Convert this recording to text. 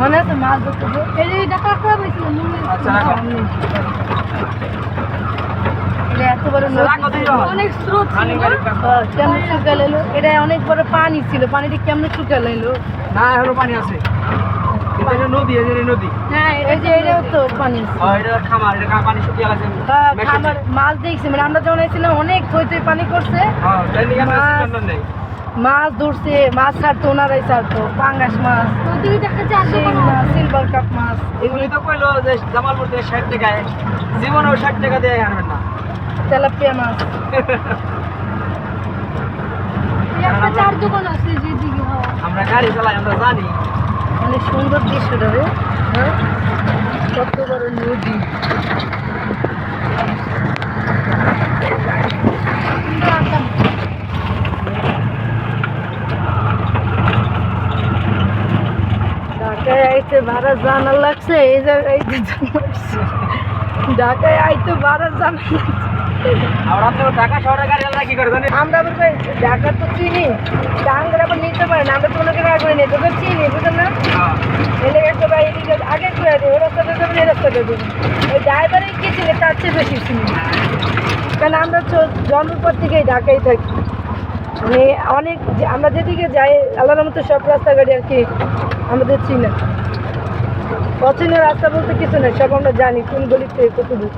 মনে আছে মাছ ধরতে এই যে এটা কাঁকড়া পাইছিল আচ্ছা রাখো। অনেক স্রোত। হ্যাঁ, কেমন শুকাল এলো? এটা অনেক বড় পানি ছিল পানিটা কেমন শুকাল এলো? না এখনও পানি আছে। নদী এই যে নদী। হ্যাঁ এই যে এটাও তো পানি এটা খামার এটা পানি শুকিয়ে গেছে। খামার মাছ দেখছি। মানে আমরা যখন এসেছিলাম অনেক পানি করছে। হ্যাঁ তাই নিয়ে মাছ। নেই। মাছ ধরছে মাছ ছাড়তো ওনারাই ছাড়তো পাঙ্গাস মাছ সিলভার কাপ মাছ এগুলি তো কইলো যে জামালপুর থেকে ষাট টাকায় জীবনেও ষাট টাকা দিয়ে আনবেন না। তেলাপিয়া মাছ। চার দোকান আছে যেদিকে আমরা গাড়ি চালাই আমরা জানি। অনেক সুন্দর দৃশ্যটা রে। হ্যাঁ? কত বড় নদী আমরা আঁকাম। ঢাকায় আইতে ভাড়া জানা লাগছে এই জায়গায় ঢাকায় আইতে ভাড়া জানা লাগছে। করে আমরা ভাই ঢাকা তো চিনি টাঙ্গার আবার নিতে পারেন আমরা তো ওনাকে আগে নিই তোকে চিনি বুঝলেন না? হ্যাঁ। এলে একটা ভাই এদিকে আগে করে ওই রাস্তাটা যাবেন এই রাস্তাটা দেবেন ওই ড্রাইভারই কি চিনি তার চেয়ে বেশি চিনি। কারণ আমরা তো জন্মের পর থেকেই ঢাকায় থাকি। মানে অনেক আমরা যেদিকে যাই আল্লাহর মতো সব রাস্তাঘাটে আর কি আমাদের চিনা। পছন্দের রাস্তা বলতে কিছু নেই সব আমরা জানি কোন গলিতে কত দূর